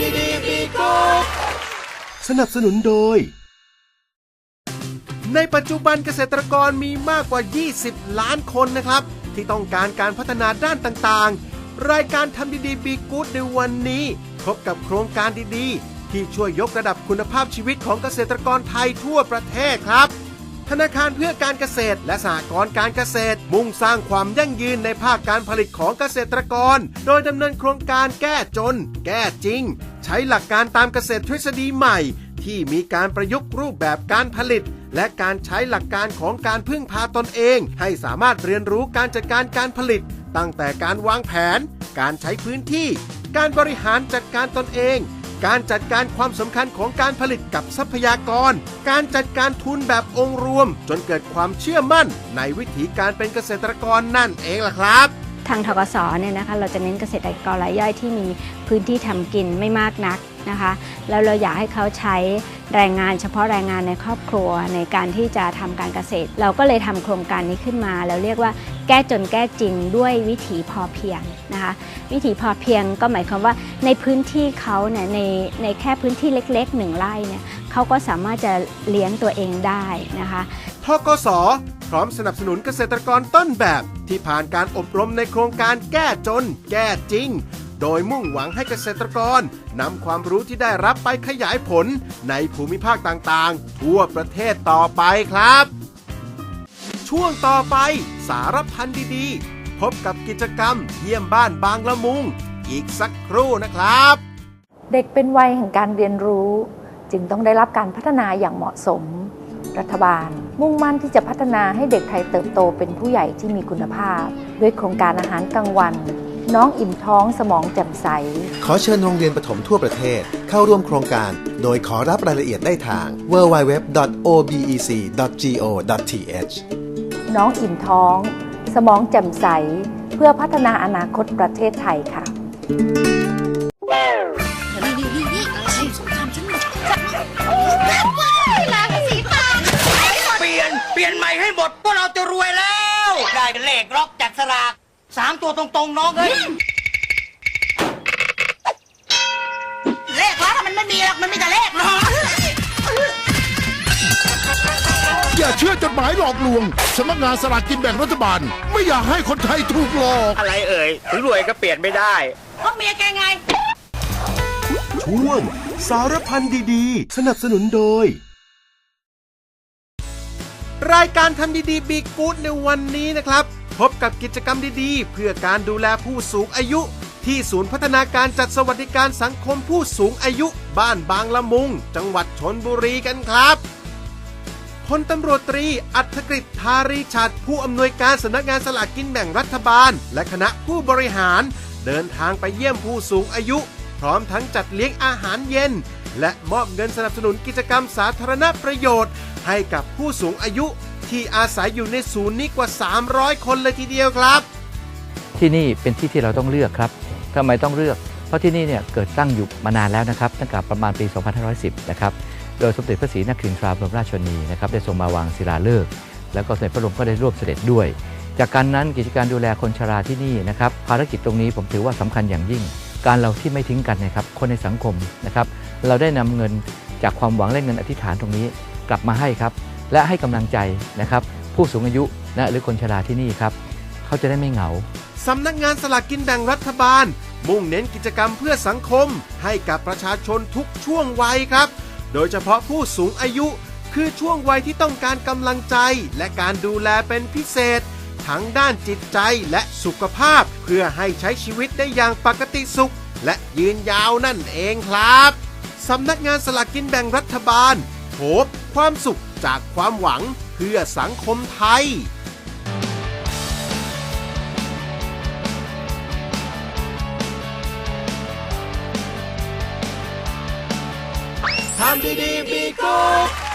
ดีๆมีกบสนับสนุนโดย ในปัจจุบันเกษตรกรมีมากกว่า 20 ล้านคนนะครับ ที่ต้องการการพัฒนาด้านต่างๆ รายการทำดีๆ บีกู๊ดในวันนี้พบกับโครงการดีๆ ที่ช่วยยกระดับคุณภาพชีวิตของเกษตรกรไทยทั่วประเทศครับ ธนาคารเพื่อการเกษตร และสหกรณ์การเกษตร มุ่งสร้างความยั่งยืนในภาคการผลิตของเกษตรกร โดยดำเนินโครงการแก้จน แก้จริง ใช้หลักการตามเกษตรทฤษฎีใหม่ ที่มีการประยุกต์รูปแบบการผลิต และการใช้หลักการของการพึ่งพาตนเอง ให้สามารถเรียนรู้การจัดการการผลิต ตั้งแต่การวางแผน การใช้พื้นที่ การบริหารจัดการตนเอง การจัดการความสำคัญของการผลิตกับทรัพยากร การจัดการทุนแบบองค์รวม จนเกิดความเชื่อมั่น ในวิถีการเป็นเกษตรกรนั่นเองล่ะครับ ทางทกศเนี่ยนะคะเราจะเน้นเกษตรกรรายย่อยที่มีพื้นที่ทำกินไม่มากนัก นะคะ แล้วเราอยากให้เขาใช้แรงงานเฉพาะแรงงานในครอบครัวในการที่จะทำการเกษตร เราก็เลยทำโครงการนี้ขึ้นมาเราเรียกว่าแก้จนแก้จริงด้วยวิถีพอเพียงนะคะ วิถีพอเพียงก็หมายความว่าในพื้นที่เขาเนี่ยในในแค่พื้นที่เล็กๆหนึ่งไร่เนี่ยเขาก็สามารถจะเลี้ยงตัวเองได้นะคะทกสพร้อมสนับสนุนเกษตรกรต้นแบบที่ผ่านการอบรมในโครงการแก้จน แก้จริง โดยมุ่งหวังให้เกษตรกรนำความรู้ที่ได้รับไปขยายผลในภูมิภาคต่างๆ ทั่วประเทศต่อไปครับ ช่วงต่อไปสารพันดีๆ พบกับกิจกรรมเยี่ยมบ้านบางละมุง อีกสักครู่นะครับ เด็กเป็นวัยแห่งการเรียนรู้ จึงต้องได้รับการพัฒนาอย่างเหมาะสม รัฐบาล มุ่งมั่นที่จะพัฒนาให้เด็กไทยเติบโตเป็นผู้ใหญ่ที่มีคุณภาพ ด้วยโครงการอาหารกลางวัน น้องอิ่มท้องสมองแจ่มใส ขอเชิญโรงเรียนประถมทั่วประเทศ เข้าร่วมโครงการ โดยขอรับรายละเอียดได้ทาง www.obec.go.th น้องอิ่มท้อง สมองแจ่มใส เพื่อพัฒนาอนาคตประเทศไทยค่ะเปลี่ยน เปลี่ยนใหม่ให้หมดพวกเราจะรวยแล้ว ได้เป็นเลขล็อกจากสลาก สามตัวตรงๆน้องเอ้ยเลขล็อกมันไม่มีหรอกมันมีแต่เลขเนาะอย่าเชื่อจดหมายหลอกลวงสำนักงานสลากกินแบ่งรัฐบาล ไม่อยากให้คนไทยถูกหลอก อะไรเอ่ยถึงรวยก็เปลี่ยนไม่ได้เพราะเมียแกไง ช่วงสารพันดีๆ สนับสนุนโดย รายการทำดีๆบีกู๊ดในวันนี้นะครับ พบกับกิจกรรมดีๆ เพื่อการดูแลผู้สูงอายุ ที่ศูนย์พัฒนาการจัดสวัสดิการสังคมผู้สูงอายุ บ้านบางละมุง จังหวัดชนบุรีกันครับพลตำรวจตรีอัธกฤษทารีชัดผู้อำนวยการสำนักงานสลากกินแบ่งรัฐบาล และคณะผู้บริหาร เดินทางไปเยี่ยมผู้สูงอายุ พร้อมทั้งจัดเลี้ยงอาหารเย็น และมอบเงินสนับสนุนกิจกรรมสาธารณประโยชน์ ให้กับผู้สูงอายุ ที่อาศัยอยู่ในศูนย์นี้กว่า 300 คนเลยทีเดียวครับ ที่นี่เป็นที่ที่เราต้องเลือกครับทำไมต้องเลือก เพราะที่นี่เนี่ยเกิดตั้งอยู่มานานแล้วนะครับตั้งแต่ประมาณปี 2510 นะครับ โดยสมเด็จพระศรีนครินทราบรมราชชนีนะครับได้ทรงมาวางศิลาฤกษ์แล้วก็สมเด็จพระบรมก็ได้ร่วมเสด็จด้วย จากการนั้นกิจการดูแลคนชราที่นี่นะครับภารกิจตรงนี้ผมถือว่าสำคัญอย่างยิ่ง การเราที่ไม่ทิ้งกันนะครับคนในสังคมนะครับเราได้นำเงินจากความหวังและเงินอธิษฐานตรงนี้กลับมาให้ครับ และให้กำลังใจนะครับผู้สูงอายุนะหรือคนชราที่นี่ครับเขาจะได้ไม่เหงาสำนักงานสลากกินแบ่งรัฐบาล มุ่งเน้นกิจกรรมเพื่อสังคม ให้กับประชาชนทุกช่วงวัยครับ โดยเฉพาะผู้สูงอายุ คือช่วงวัยที่ต้องการกำลังใจ และการดูแลเป็นพิเศษ ทั้งด้านจิตใจและสุขภาพ เพื่อให้ใช้ชีวิตได้อย่างปกติสุข และยืนยาวนั่นเองครับสำนักงานสลากกินแบ่งรัฐบาลโหบความสุข จากความหวังเพื่อสังคมไทยทำดีๆ มีกุ๊ก